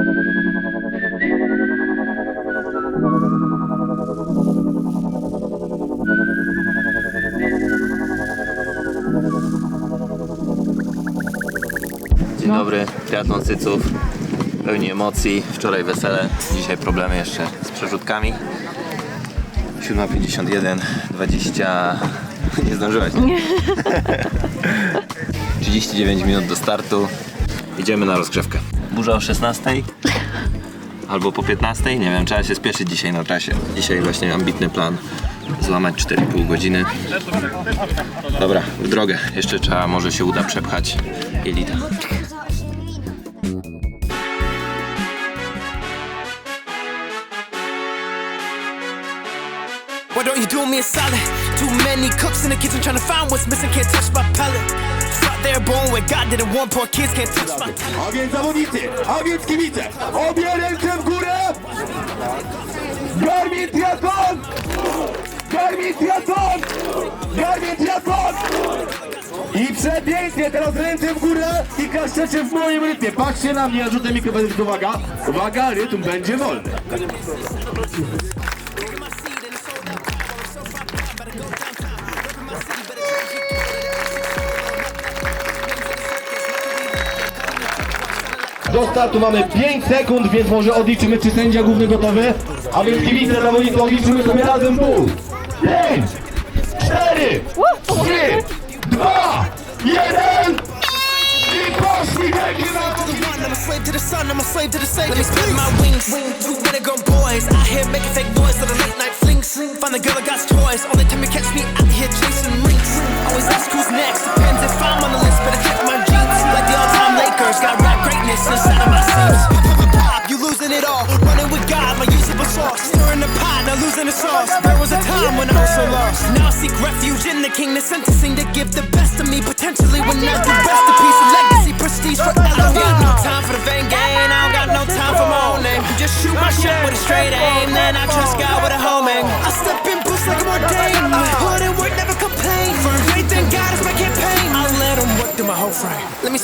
Dzień dobry, triatlon. Pełni emocji. Wczoraj wesele, dzisiaj problemy jeszcze z przerzutkami. 7.51, 20... Nie zdążyłaś. nie? 39 minut do startu. Idziemy na rozgrzewkę. Burza o 16 albo po 15, nie wiem, trzeba się spieszyć dzisiaj na trasie. Dzisiaj właśnie ambitny plan złamać 4,5 godziny. Dobra, w drogę. Jeszcze trzeba, może się uda przepchać jelita. Why don't you do me a solid? Too many cooks in the kitchen trying to find what's missing, can't touch my palate. Their bone where God didn't want poor kids, can't touch my A więc zawodnicy, a więc kibice, obie ręce w górę! Garmin Triathlon! Garmin Triathlon! Garmin Triathlon! I przepięknie, teraz ręce w górę i klaszczecie w moim rytmie. Patrzcie na mnie, rzucę mikrofon, uwaga. Uwaga, rytm będzie wolny. Do startu mamy 5 sekund, więc może odliczymy, czy sędzia główny gotowy. A więc kibice zawodnicy odliczymy sobie razem pół. 5, 4, 3, 2, 1 i poszli wielkie na a slave to the sun, I'm a slave to the. Let me spread my wings. Two vinegar boys making fake the late night. Find the girl that got toys. Only time you catch me out here chasing rings. Always ask who's next. Depends if I'm on the list. Better check my all-time got rap greatness inside of my seams. Pop, you losing it all. Running with God, my usable sauce. Stirring the pot, now losing the sauce. There was a time when I was so lost. Now I seek refuge in the king. The sentencing to give the best of me. Potentially when I do rest in peace. Legacy, prestige. I don't got no time for the vain gain. I don't got no time for my own name. Just shoot my shot with a straight aim. Then I trust God with a homing. I step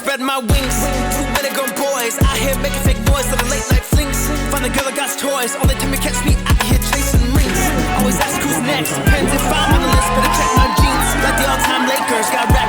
spread my wings. Two vinegar boys out here making fake noise for the late night flings. Find the girl that got toys. Only time you catch me out here chasing rings. Always ask who's next. Depends if I'm on the list. Better check my jeans. Like the all-time Lakers, got rap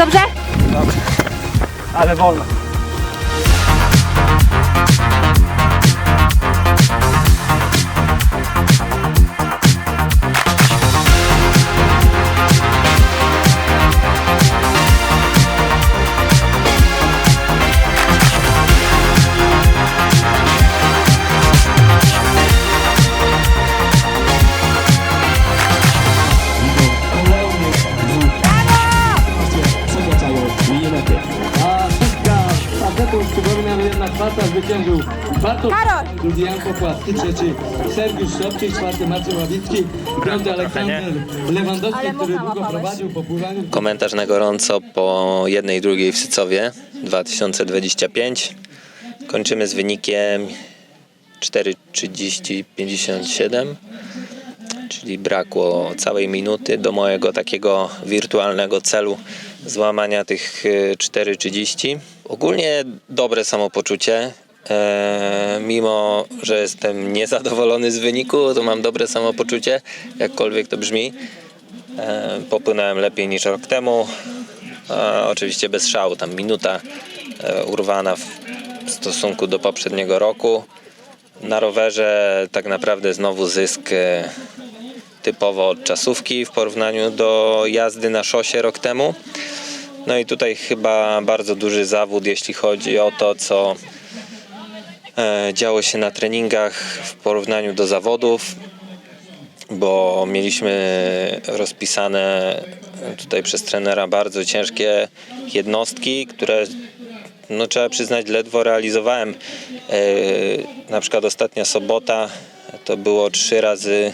Jest, dobrze? ale wolno. Zwyciężył Bartosz, Karol! drugi Jan Popławski, trzeci Sergiusz Szopczyk, czwarty Marcin Ławicki, piąty Aleksander Lewandowski, który długo prowadził po pływaniu. Komentarz na gorąco po jednej i drugiej w Sycowie 2025. Kończymy z wynikiem 4.30.57, czyli brakło całej minuty do mojego takiego wirtualnego celu złamania tych y, 4.30. Ogólnie dobre samopoczucie. E, mimo, że jestem niezadowolony z wyniku, to mam dobre samopoczucie, jakkolwiek to brzmi. E, popłynąłem lepiej niż rok temu. E, oczywiście bez szału, tam minuta e, urwana w stosunku do poprzedniego roku. Na rowerze tak naprawdę znowu zysk e, typowo od czasówki w porównaniu do jazdy na szosie rok temu. No i tutaj chyba bardzo duży zawód, jeśli chodzi o to, co e, działo się na treningach w porównaniu do zawodów bo mieliśmy rozpisane tutaj przez trenera bardzo ciężkie jednostki, które no trzeba przyznać ledwo realizowałem. E, Na przykład ostatnia sobota to było 3 razy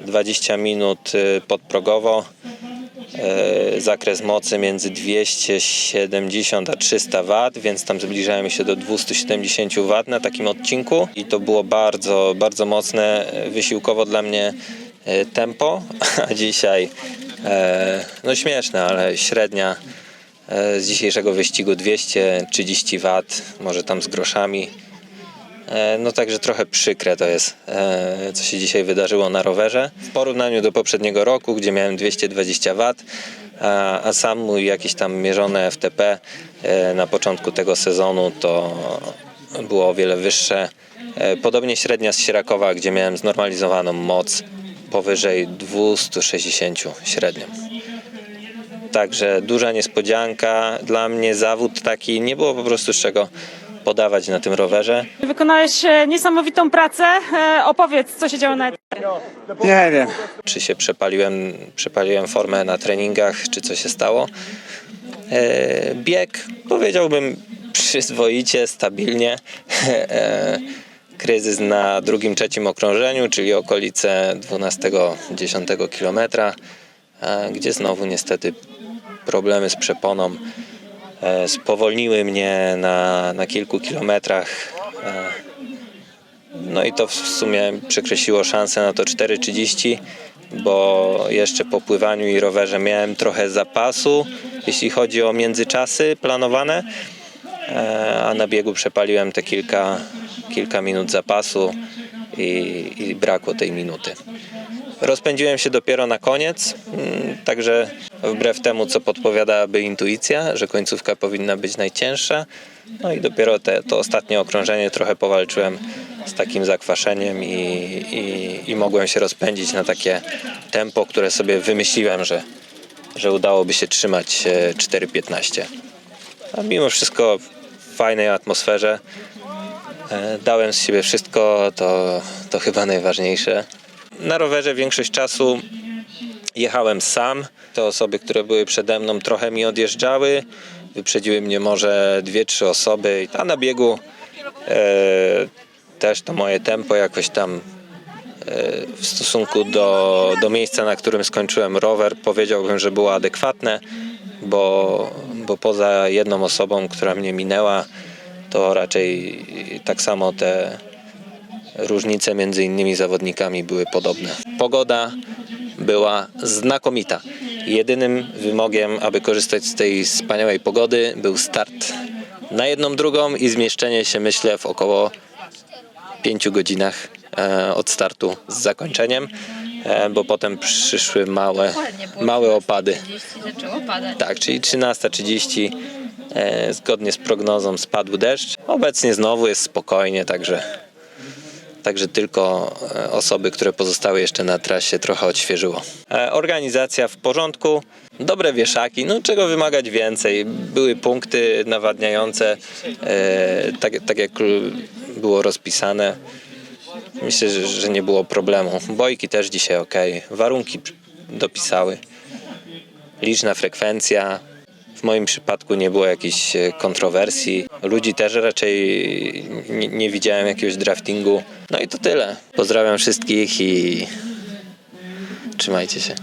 20 minut e, podprogowo. E, Zakres mocy między 270 a 300 W, więc tam zbliżałem się do 270 W na takim odcinku i to było bardzo, bardzo mocne, e, wysiłkowo dla mnie e, tempo, a dzisiaj no śmieszne, ale średnia z dzisiejszego wyścigu 230 W, może tam z groszami. E, No także trochę przykre to jest, e, co się dzisiaj wydarzyło na rowerze. W porównaniu do poprzedniego roku, gdzie miałem 220 W, a, sam mój jakiś tam mierzony FTP e, na początku tego sezonu to było o wiele wyższe. Podobnie średnia z Sierakowa, gdzie miałem znormalizowaną moc powyżej 260 średnią. Także duża niespodzianka. Dla mnie zawód taki nie było po prostu z czego podawać na tym rowerze. Wykonałeś e, niesamowitą pracę. E, Opowiedz, co się działo na etapie. Nie wiem. czy się przepaliłem, przepaliłem formę na treningach, czy co się stało. E, bieg powiedziałbym przyzwoicie, stabilnie. Kryzys na drugim, trzecim okrążeniu, czyli okolice 12-10 kilometra, gdzie znowu niestety problemy z przeponą spowolniły mnie na, na kilku kilometrach. E, no i to w sumie przekreśliło szansę na to 4.30, bo jeszcze po pływaniu i rowerze miałem trochę zapasu, jeśli chodzi o międzyczasy planowane, e, a na biegu przepaliłem te kilka, kilka minut zapasu i, i brakło tej minuty. Rozpędziłem się dopiero na koniec, mm, także wbrew temu, co podpowiadałaby intuicja, że końcówka powinna być najcięższa. No i dopiero te, to ostatnie okrążenie trochę powalczyłem z takim zakwaszeniem i, i, i mogłem się rozpędzić na takie tempo, które sobie wymyśliłem, że, że udałoby się trzymać e, 4.15. A mimo wszystko w fajnej atmosferze. E, Dałem z siebie wszystko, to, to chyba najważniejsze. Na rowerze większość czasu jechałem sam. Te osoby, które były przede mną, trochę mi odjeżdżały. Wyprzedziły mnie może dwie, trzy osoby, a na biegu e, też to moje tempo jakoś tam e, w stosunku do, do miejsca, na którym skończyłem rower, powiedziałbym, że było adekwatne, bo, bo poza jedną osobą, która mnie minęła, to raczej tak samo te różnice między innymi zawodnikami były podobne. Pogoda była znakomita. Jedynym wymogiem, aby korzystać z tej wspaniałej pogody, był start na jedną drugą i zmieszczenie się, myślę, w około 5 godzinach e, od startu z zakończeniem, e, bo potem przyszły małe, małe opady. Tak, czyli 13.30 e, zgodnie z prognozą spadł deszcz. Obecnie znowu jest spokojnie, także, także tylko e, osoby, które pozostały jeszcze na trasie trochę odświeżyło. E, organizacja w porządku, dobre wieszaki, no czego wymagać więcej. Były punkty nawadniające, e, tak, tak jak było rozpisane. Myślę, że, że nie było problemu. Bojki też dzisiaj ok. Warunki dopisały liczna frekwencja. W moim przypadku nie było jakichś e, kontrowersji. Ludzi też raczej nie, nie widziałem jakiegoś draftingu. No i to tyle. Pozdrawiam wszystkich i trzymajcie się.